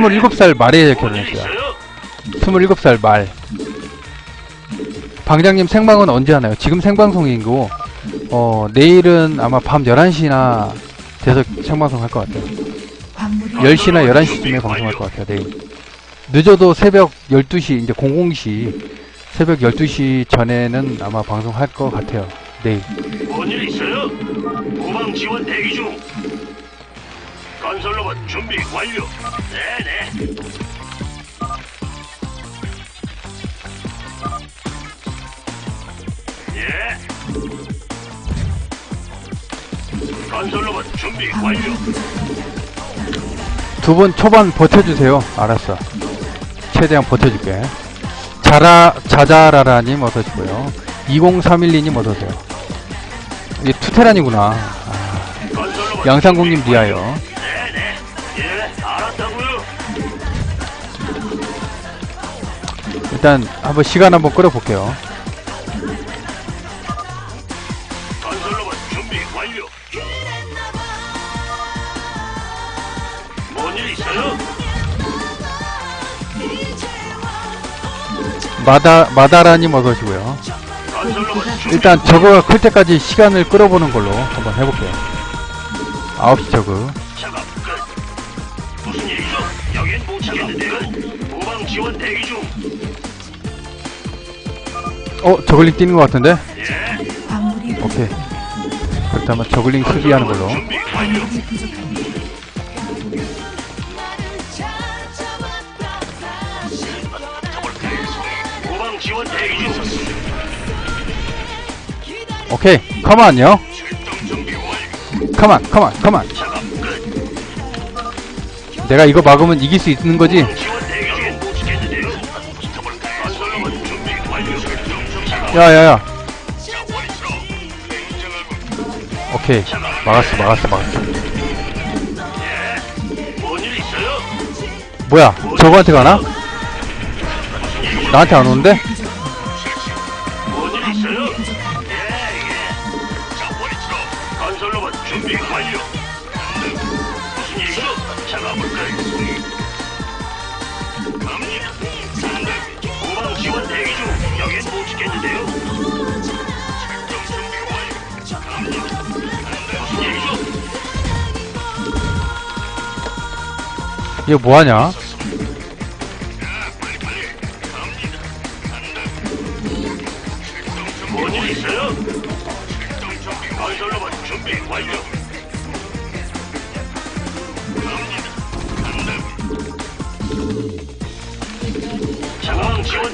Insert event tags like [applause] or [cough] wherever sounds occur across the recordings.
27살 말에 뭔일 결혼했어요. 있어요? 27살 말. 방장님 생방은 언제 하나요? 지금 생방송이고, 어, 내일은 아마 밤 11시나 돼서 생방송 할 것 같아요. 광물이 10시나 11시쯤에 방송할 것 같아요, 내일. 늦어도 새벽 12시, 이제 00시, 새벽 12시 전에는 아마 방송할 것 같아요, 내일. 뭔일 있어요? 후방 지원 대기 중. 건설 로봇 준비 완료. 네네. 예. 건설 로봇 준비 완료. 광물이 부족합니다. 두분 초반 버텨주세요. 알았어. 최대한 버텨줄게. 자라, 자자라라님 어서 오시고요. 2031님 어서 오세요. 이게 투테란이구나. 로봇 양상국님 리하여. 일단 한번 시간 한번 끌어볼게요. 건설 로봇 준비 완료. 뭔 일 있어요? 마다, 마다라님 어서 오시고요. 건설 로봇 준비 일단 저거가 클 때까지 시간을 끌어보는 걸로 한번 해볼게요. 9시 저그. 작업 끝. 무슨 일이죠? 여긴 못 치겠는데요. 후방 지원 대기 중. 어, 저글링 뛰는 것 같은데? 예. 오케이. 그렇다면 저글링 수비하는 걸로. 오케이. 컴온요. 컴온, 컴온, 컴온. 내가 이거 막으면 이길 수 있는 거지? 야야야. 오케이. 막았어, 막았어, 막았어. 뭐야? 저거한테 가나? 나한테 안 오는데? 완료. 일이죠? 이거 뭐하냐?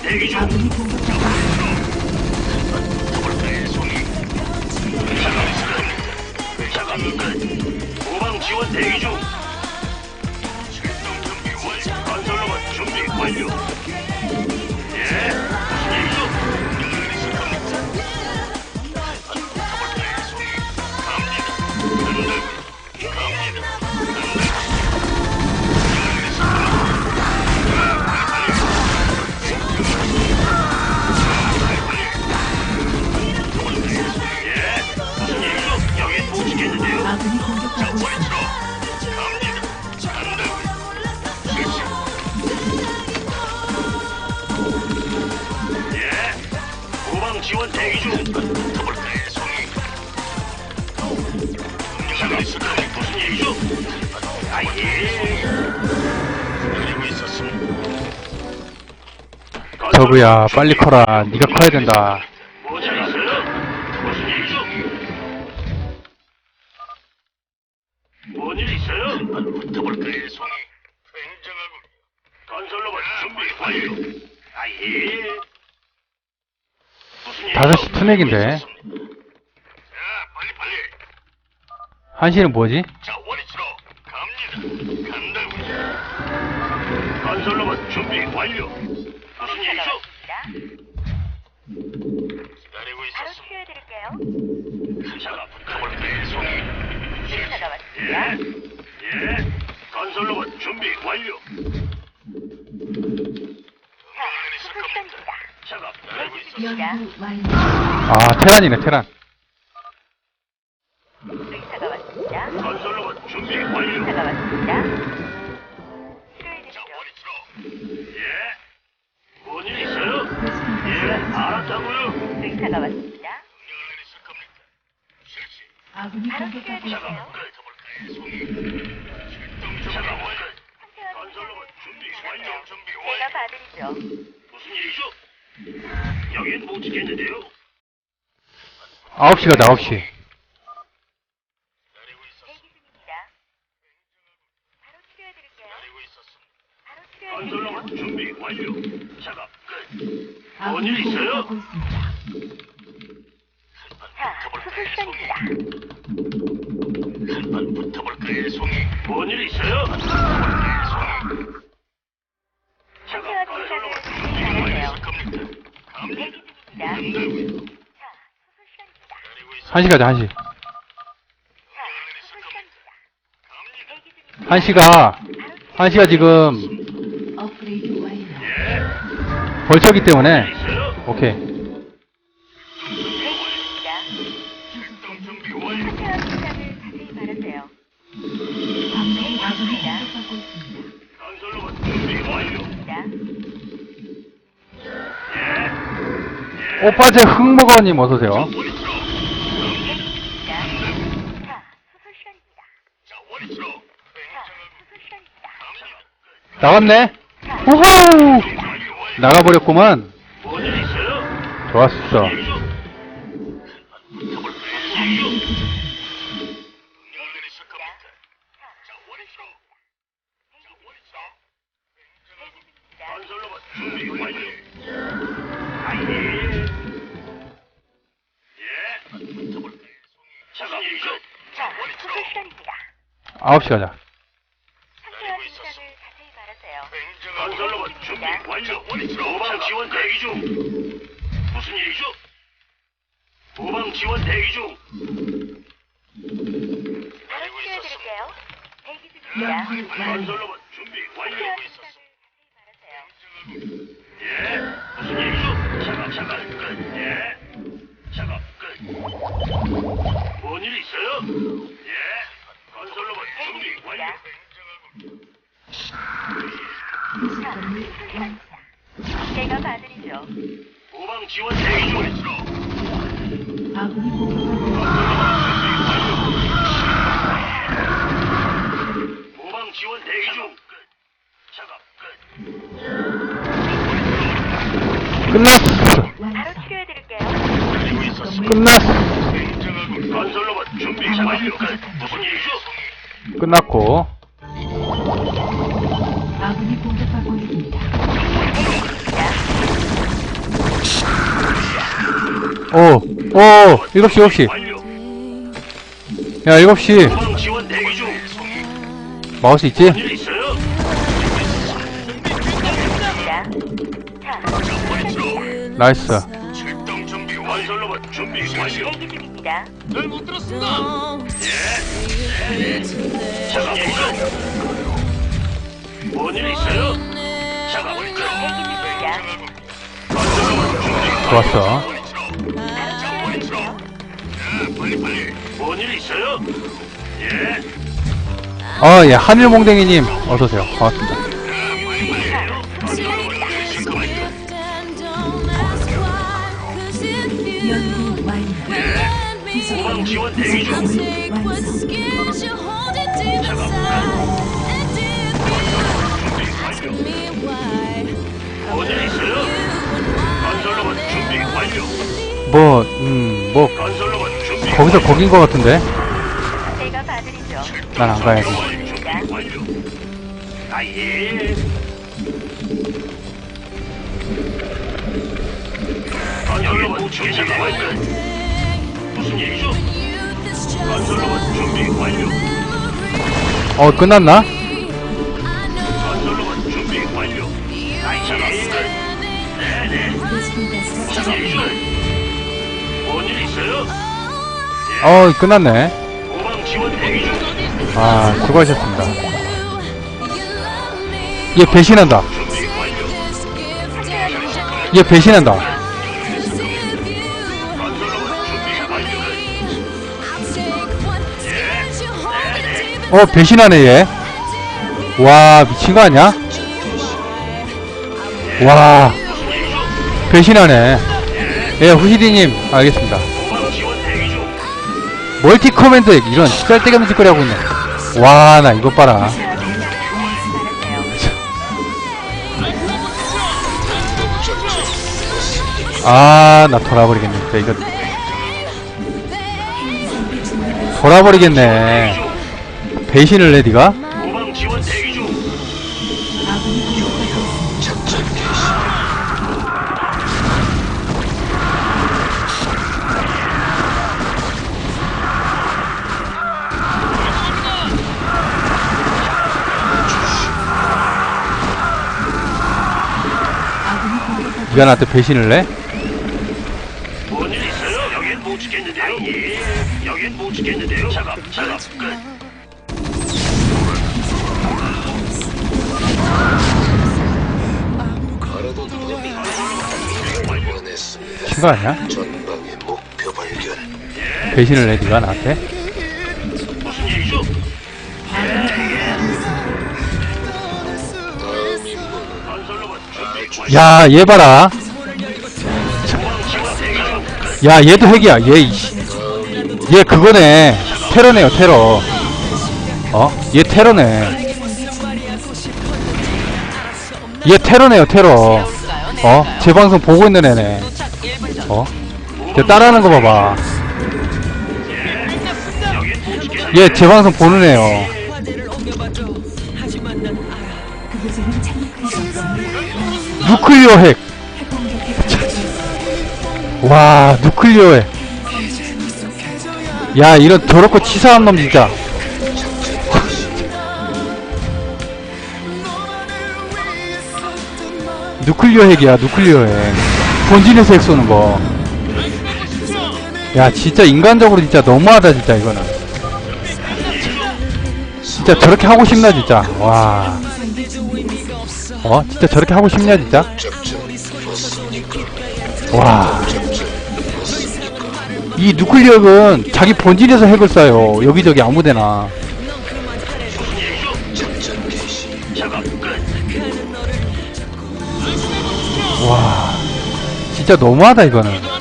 대기 중. 작업 끝. 후방 지원 대기 중. 건설 로봇 준비 완료. 후방 지원 대기 중. 작업 끝. 무슨 일이죠? 아 예. 그리고 있었습니다. 저그야, 빨리 커라. 네가 커야 된다. 뭔일 있어요? 무슨 일이죠? 뭔일 있어요? 붙어볼까요, 송이? 굉장하고 건설로봇 준비 완료. 아 예. 무슨 일이죠? 5시 투넥인데. 자, 빨리 빨리. 한시는 뭐지? 자, 원위치로 갑니다. 간다고요. 건설로봇 준비 완료. 무슨 일이죠? 기다리고 바로 있었습니다. 치료해드릴게요. 자가 붙어볼까요, 송이? 의사가 예, 왔습니다. 예. 건설로봇 준비 완료. 아, 테란이네, 테란. 아군이 공격받고 있습니다. 가볼까요? 한세원님, 내가 완료. 봐드리죠. 무슨 일이죠? 여긴 못 지켰는데요. 9시 가자 9시 기다리고 있었. 대기 중입니다. 바로 치료해드릴게요. 바로 치료해드릴게요. 준비 완료. 작업 끝. 뭔일 있어요? 공격받고 있습니다. 자, 수술 시작입니다. 한판 붙어볼까요, 송이? 뭔일 있어요? 붙어볼까요, 송이? 상태와 증상을 자세히 말하세요. 대기 중입니다. 자, 수술 시간입니다. 1시 가자 1시 자, 수술 시간입니다. 대기 중입니다. 1시가 1시가 지금 벌처기 때문에? 오케이 대기 중입니다. 출동 준비 완료. 상태와 증상을 자세히 말하세요. 광맥이 아군이 공격받고 있습니다. 건설로봇 준비 완료. 입니다. 오빠제 흑먹어님 어서오세요. 나갔네 자, 우후. 나가버렸구만? 좋았어 9시 가자. 건설로봇 준비 완료. 지원 대기 중. 무슨 일이죠? 후방 지원 대기 중. 바로 치료해드릴게요. 대기 중입니다. 건설로봇 끝났어 건설로봇 준비 완료. 끝. 무슨 일이죠? 끝났고 아군이 공격받고 있습니다. 오, 오, 7시, 7시. 완료. 야, 7시. 후방 지원 대기 중. 마우스 있지? 일 있어요? 나이스. 잘 못 들었습니다. 예. 작업 끝. 뭔일 있어요? 작업을 좋았어. 있어요? 예. 어, 예, 하늘몽댕이님, 어서오세요. 반갑습니다. 뭐, 음, 뭐, 거기서 거긴 것 같은데? 제가 봐드리죠. 난 안 가야지. 무슨 일이죠? 건설로봇 준비 완료. 어, 끝났나? 건설로봇 준비 완료. 아예. 네네. 무슨 일이죠? 뭔일 있어요? 어, 끝났네. 후방 지원 대기 중. 아, 수고하셨습니다. 얘 배신한다. 준비 완료. 얘 배신한다. 어, 배신하네, 얘. 와, 미친 거 아니야? 와, 배신하네. 예, 후시디님, 알겠습니다. 멀티 커맨드 이런 짤데없는 짓거리 하고 있네. 와, 나 이것 봐라. 아, 나 돌아버리겠네. 이거. 돌아버리겠네. 배신을 내, 니가? 후방 지원 대기 중. 니가 나한테 배신을 내? 원했습니다. 친거 아니야? 전방의 목표 발견. 배신을 내, 니가 나한테? 무슨 일이죠? 다음 임무는 건설로봇 준비 완료. 야, 얘 봐라. 야, 얘도 핵이야. 얘, 이씨. 얘 그거네. 테러네요, 테러. 어? 얘 테러네. 얘 테러네요, 테러. 어? 제 방송 보고 있는 애네. 어? 쟤 따라하는 거 봐봐. 얘제 방송 보는 애요. 누클리어 핵. 와, 누클리어 핵. 야, 이런 더럽고 치사한 놈 진짜. [laughs] 누클리어 핵이야, 누클리어 핵. 본진에서 핵 쏘는 거. 야, 진짜 인간적으로 진짜 너무하다, 진짜, 이거는. 진짜 저렇게 하고 싶나, 진짜. 와. 어? 진짜 저렇게 하고 싶냐, 진짜? 와. 이 누클리어 핵은 자기 본진에서 핵을 쏴요. 여기저기 아무데나. 와. 진짜 너무하다, 이거는.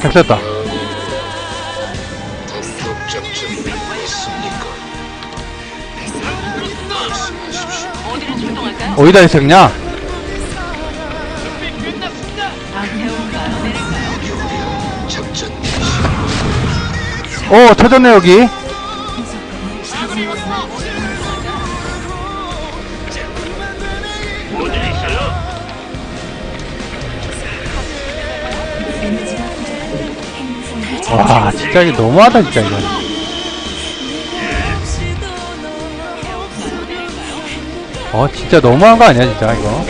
건설로 어디다 개시. 어, 터졌네, 여기. 와, 진짜 이거 너무하다, 진짜, 이거. 어, 진짜 너무한 거 아니야, 진짜, 이거.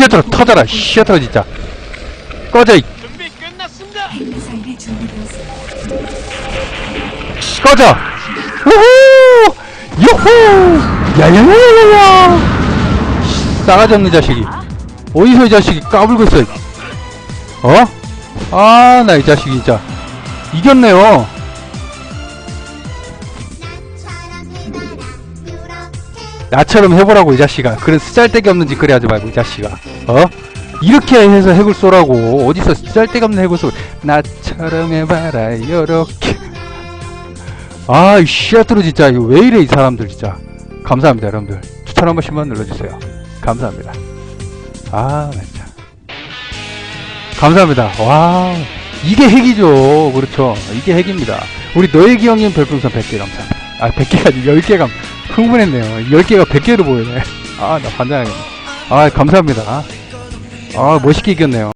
쉬어들어, 터져라, 쉬어들어, 진짜. 꺼져, 이 핵미사일이 준비되었습니다. 꺼져! 우후! 유후! 야야야야야! 싸가지 없는 자식이. 어디서 이 자식이 까불고 있어. 어? 아, 나 이 자식이 진짜. 이겼네요. 나처럼 해보라고, 이 자식아. 그런 쓰잘데기 없는 짓거리 하지 말고, 이 자식아. 어? 이렇게 해서 핵을 쏘라고. 어디서 쓰잘데기 없는 핵을 쏘. 나처럼 해봐라, 요렇게. 아, 이 씨앗으로 진짜, 이거 왜 이래, 이 사람들, 진짜. 감사합니다, 여러분들. 추천 한 번씩만 눌러주세요. 감사합니다. 아, 진짜. 감사합니다. 와, 이게 핵이죠. 그렇죠. 이게 핵입니다. 우리 너의 기억님 별풍선 100개 감사합니다. 아, 100개가 아니고 10개 감, 흥분했네요. 10개가 100개로 보이네. 아, 나 반장하겠네. 아, 감사합니다. 아, 멋있게 이겼네요.